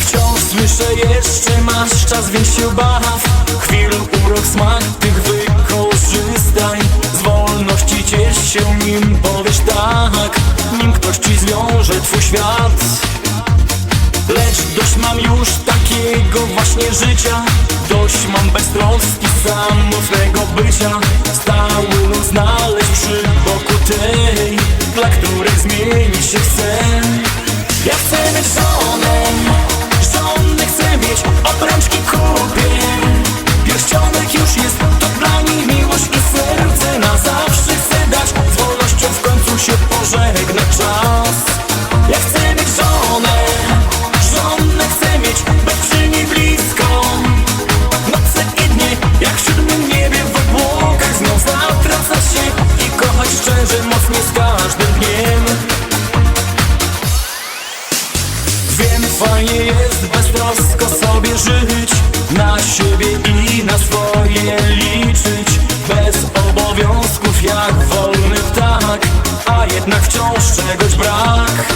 Wciąż słyszę jeszcze masz czas, więc się baw Chwil się, nim powiesz tak Nim ktoś ci zwiąże twój świat. Lecz dość mam już takiego właśnie życia Dość mam beztroski samotnego bycia. Stały luz znaleźć przy boku tej Dla której zmienić się chcę Ja chcę mieć żonę Żonę chcę mieć, obrączki kupię. Pierścionek już jest, Fajnie jest beztrosko sobie żyć Na siebie i na swoje liczyć. Bez obowiązków jak wolny ptak A jednak wciąż czegoś brak.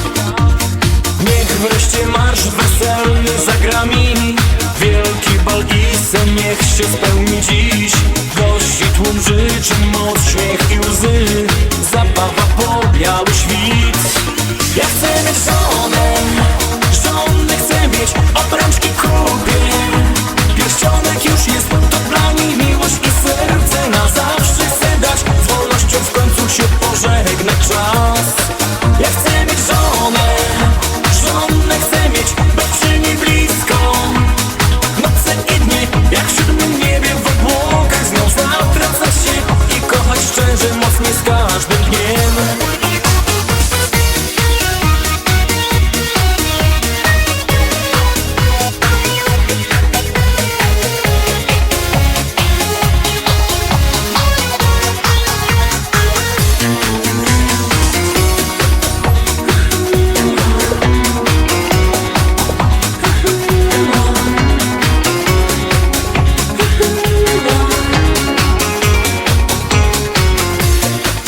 Niech wreszcie marsz weselny zagra mi Wielki bal i sen niech się spełni dziś. Gości tłum życzy moc, śmiech i łzy. Zabawa po biały świt. Ja chcę mieć żonę